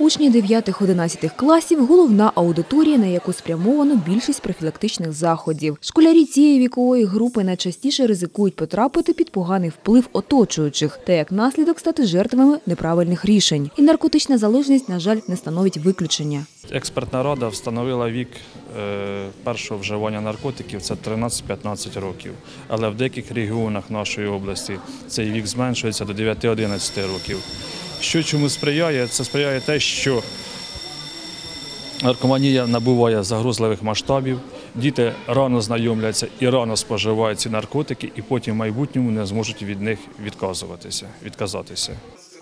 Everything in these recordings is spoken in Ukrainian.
Учні 9-11 класів – головна аудиторія, на яку спрямовано більшість профілактичних заходів. Школярі цієї вікової групи найчастіше ризикують потрапити під поганий вплив оточуючих та як наслідок стати жертвами неправильних рішень. І наркотична залежність, на жаль, не становить виключення. Експертна рада встановила вік е, першого вживання наркотиків це 13-15 років. Але в деяких регіонах нашої області цей вік зменшується до 9-11 років. Що чому сприяє? Це сприяє те, що наркоманія набуває загрозливих масштабів, діти рано знайомляться і рано споживають ці наркотики, і потім в майбутньому не зможуть від них відказуватися, відказатися.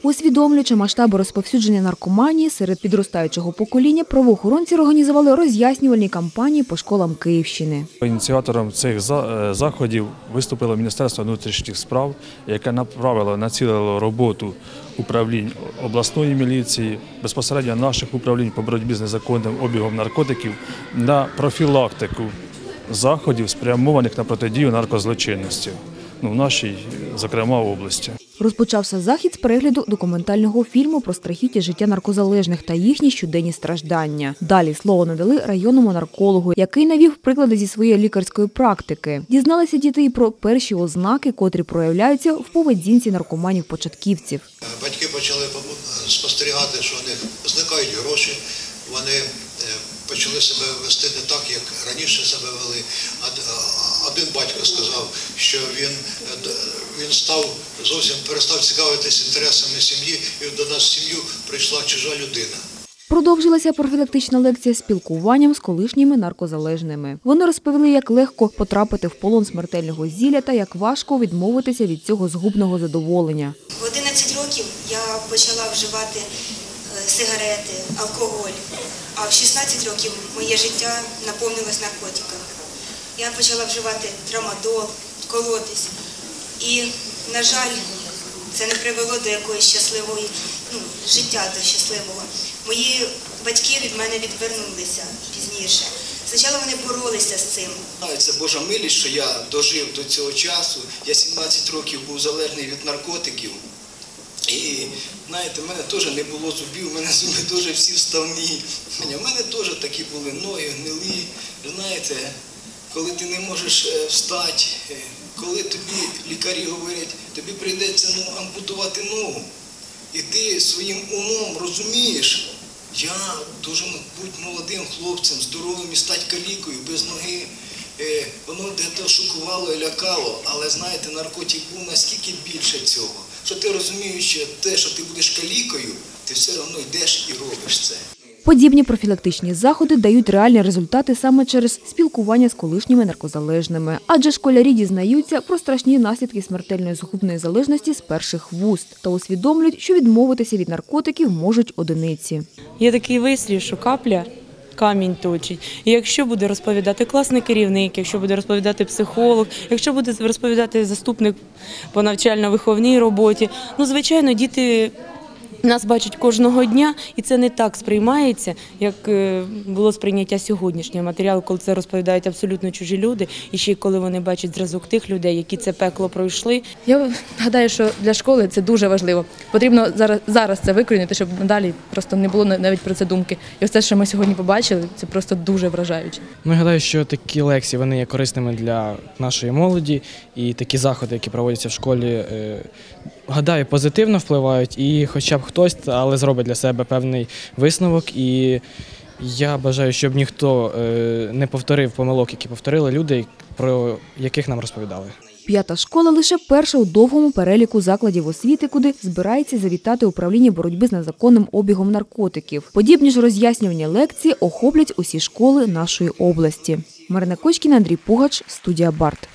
Усвідомлюючи масштаби розповсюдження наркоманії серед підростаючого покоління, правоохоронці організували роз'яснювальні кампанії по школам Київщини. Ініціатором цих е, заходів виступило Міністерство внутрішніх справ, яке направило, націлило роботу управлінь обласної міліції, безпосередньо наших управлінь по боротьбі з незаконним обігом наркотиків на профілактику заходів, спрямованих на протидію наркозлочинності ну, в нашій, зокрема, області. Розпочався захід з перегляду документального фільму про страхіття життя наркозалежних та їхні щоденні страждання. Далі слово надали районному наркологу, який навів приклади зі своєї лікарської практики. Дізналися діти і про перші ознаки, котрі проявляються в поведінці наркоманів-початківців. Батьки почали спостерігати, що у них зникають гроші, вони почали себе вести не так, як раніше себе вели. А- Один батько сказав, що він, е, він став зовсім перестав цікавитись інтересами сім'ї, і до нас в сім'ю прийшла чужа людина. Продовжилася профілактична лекція спілкуванням з колишніми наркозалежними. Вони розповіли, як легко потрапити в полон смертельного зілля та як важко відмовитися від цього згубного задоволення. В 11 років я почала вживати е, сигарети, алкоголь, а в 16 років моє життя наповнилось наркотиками. Я почала вживати трамадол, колотись. І, на жаль, це не привело до якоїсь щасливої ну, життя до щасливого. Мої батьки від мене відвернулися пізніше. Спочатку вони боролися з цим, Це Божа милість, що я дожив до цього часу. Я 17 років був залежний від наркотиків. І знаєте, в мене теж не було зубів, в мене зуби теж всі вставні. У мене теж такі були ноги, гнилі. Знаєте, коли ти не можеш е, встати, е, коли тобі лікарі говорять, тобі прийдеться ну, ампутувати ногу. І ти своїм умом розумієш, я дуже бути молодим хлопцем, здоровим і стати калікою, без ноги. Е, воно дето шокувало і лякало, але знаєте, наркотик був наскільки більше цього, що ти розумієш те, що ти будеш калікою, ти все одно йдеш і робиш це. Подібні профілактичні заходи дають реальні результати саме через спілкування з колишніми наркозалежними, адже школярі дізнаються про страшні наслідки смертельної згубної залежності з перших вуст та усвідомлюють, що відмовитися від наркотиків можуть одиниці. Є такий вислів, що капля камінь точить. І якщо буде розповідати класний керівник, якщо буде розповідати психолог, якщо буде розповідати заступник по навчально-виховній роботі, ну звичайно, діти. Нас бачать кожного дня, і це не так сприймається, як е, було сприйняття сьогоднішнього матеріалу, коли це розповідають абсолютно чужі люди, і ще й коли вони бачать зразок тих людей, які це пекло пройшли. Я гадаю, що для школи це дуже важливо. Потрібно зараз зараз це викорінити, щоб надалі просто не було навіть про це думки. І те, що ми сьогодні побачили, це просто дуже вражаюче. Ну, я гадаю, що такі лекції вони є корисними для нашої молоді, і такі заходи, які проводяться в школі, е, гадаю, позитивно впливають, і хоча б хтось, але зробить для себе певний висновок. І я бажаю, щоб ніхто е, не повторив помилок, які повторили люди, про яких нам розповідали. П'ята школа лише перша у довгому переліку закладів освіти, куди збирається завітати управління боротьби з незаконним обігом наркотиків. Подібні ж роз'яснювання лекції охоплять усі школи нашої області. Марина Кочкіна, Андрій Пугач, студія Барт.